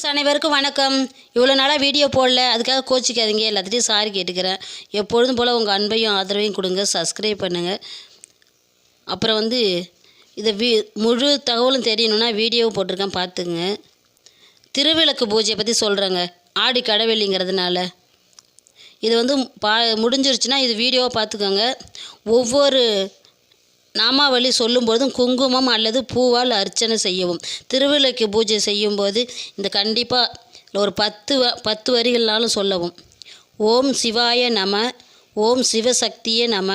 Friends அனைவருக்கும் வணக்கம். இவ்வளோ நாளாக வீடியோ போடல. அதுக்காக கோச்சிக்காதீங்க. எல்லாத்துட்டையும் சாரி கேட்டுக்கிறேன். எப்பொழுதும் போல் உங்கள் அன்பையும் ஆதரவையும் கொடுங்க. சப்ஸ்கிரைப் பண்ணுங்கள் அப்புறம் வந்து இதை வீ முழு தகவலும் தெரியணும்னா வீடியோவும் போட்டிருக்கேன் பார்த்துங்க திருவிளக்கு பூஜையை பற்றி சொல்கிறேங்க ஆடி கடவெள்ளிங்கிறதுனால இது வந்து பா முடிஞ்சிருச்சுன்னா இது வீடியோவை பார்த்துக்கோங்க. ஒவ்வொரு நாமாவளி சொல்லும்போதும் குங்குமம் அல்லது பூவால் அர்ச்சனை செய்யவும். திருவிளக்கு பூஜை செய்யும்போது இந்த கண்டிப்பாக ஒரு பத்து வ பத்து வரிகள்னாலும் சொல்லவும். ஓம் சிவாய நம ஓம் சிவசக்தியே நம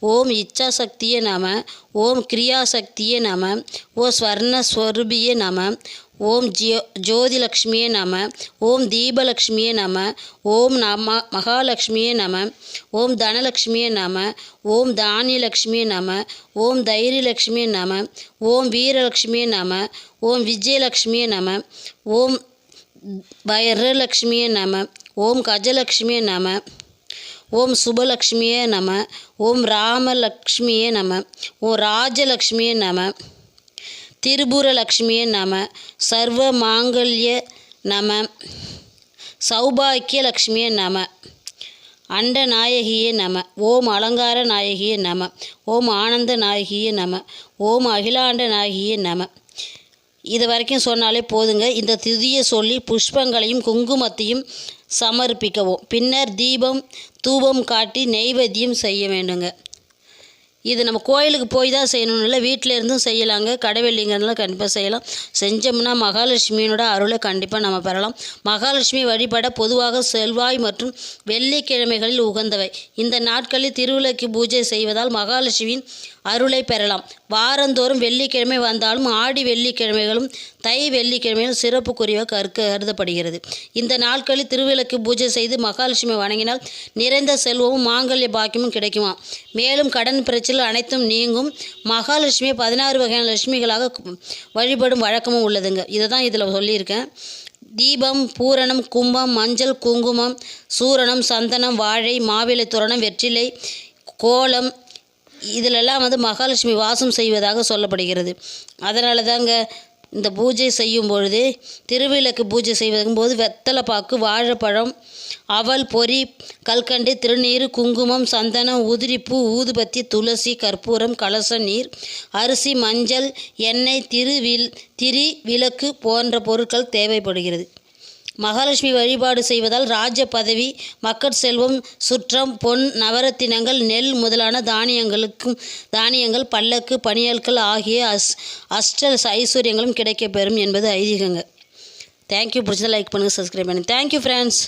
ஓம் இச்சாசக்தியே நம ஓம் கிரியாசக்தியே நம ஓ ஸ்வர்ணஸ்வரூபியே நம ஓம் ஜியோ ஜோதிலக்ஷ்மியே நம ஓம் தீபலக்ஷ்மியே நம ஓம் நம மகாலட்சுமியே நம ஓம் தனலக்ஷ்மியே நம ஓம் தானியலக்ஷ்மியே நம ஓம் தைரியலக்ஷ்மியே நம ஓம் வீரலக்ஷ்மியே நம ஓம் விஜயலக்ஷ்மியே நம ஓம் வைரலக்ஷ்மியே நம ஓம் கஜலக்ஷ்மியே நம ஓம் சுபலக்ஷ்மியே நம ஓம் ராமலக்ஷ்மியே நம ஓம் ராஜலக்ஷ்மியே நம திரிபுரலக்ஷ்மியே நம சர்வ மாங்கல்ய நம சௌபாக்கிய லக்ஷ்மியே நம அண்ட நாயகியே நம ஓம் அலங்கார நாயகியே நம ஓம் ஆனந்த நாயகியே நம ஓம் அகிலாண்ட நாயகியே நம. இது வரைக்கும் சொன்னாலே போதுங்க. இந்த திதியை சொல்லி புஷ்பங்களையும் குங்குமத்தையும் சமர்ப்பிக்கவும். பின்னர் தீபம் தூபம் காட்டி நெய்வேத்தியம் செய்ய வேண்டுங்க. இது நம்ம கோயிலுக்கு போய் தான் செய்யணும் இல்லை வீட்டில் இருந்தும் செய்யலாங்க. கடைவெள்ளிங்கிறதுனால கண்டிப்பாக செய்யலாம். செஞ்சோம்னா மகாலட்சுமியினோட அருளை கண்டிப்பாக நம்ம பெறலாம். மகாலட்சுமி வழிபட பொதுவாக செல்வாய் மற்றும் வெள்ளிக்கிழமைகளில் உகந்தவை. இந்த நாட்களில் திருவிளக்கு பூஜை செய்வதால் மகாலட்சுமியின் அருளை பெறலாம். வாரந்தோறும் வெள்ளிக்கிழமை வந்தாலும் ஆடி வெள்ளிக்கிழமைகளும் தை வெள்ளிக்கிழமையில் சிறப்புக்குரியவாக கற்க கருதப்படுகிறது. இந்த நாட்களில் திருவிளக்கு பூஜை செய்து மகாலட்சுமி வணங்கினால் நிறைந்த செல்வமும் மாங்கல்ய பாக்கியமும் கிடைக்குமா மேலும் கடன் பிரச்சனை அனைத்தும் நீங்கும். மகாலட்சுமி பதினாறு வகையான லட்சுமிகளாக வழிபடும் வழக்கமும் உள்ளதுங்க. இதை தான் இதில் சொல்லியிருக்கேன். தீபம் பூரணம் கும்பம் மஞ்சள் குங்குமம் சூரணம் சந்தனம் வாழை மாவிலை தோரணம் வெற்றிலை கோலம். இதிலெல்லாம் வந்து மகாலட்சுமி வாசம் செய்வதாக சொல்லப்படுகிறது. அதனால தாங்க இந்த பூஜை செய்யும் பொழுது திருவிளக்கு பூஜை செய்வதற்கும் போது வெத்தலை பாக்கு வாழைப்பழம் அவல் பொரி கல்கண்டு திருநீர் குங்குமம் சந்தனம் உதிரிப்பூ ஊதுபத்தி துளசி கற்பூரம் கலச நீர் அரிசி மஞ்சள் எண்ணெய் திருவில் திரி விளக்கு போன்ற பொருட்கள் தேவைப்படுகிறது. மகாலட்சுமி வழிபாடு செய்வதால் ராஜ பதவி மக்கட்செல்வம் சுற்றம் பொன் நவரத்தினங்கள் நெல் முதலான தானியங்களுக்கும் தானியங்கள் பல்லக்கு பணியாட்கள் ஆகிய அஸ் அஷ்ட ஐஸ்வர்யங்களும் கிடைக்கப்பெறும் என்பது ஐதீகங்க. தேங்க்யூ பிடிச்சதை லைக் பண்ணுங்கள் சப்ஸ்கிரைப் பண்ணுங்கள் தேங்க்யூ ஃப்ரெண்ட்ஸ்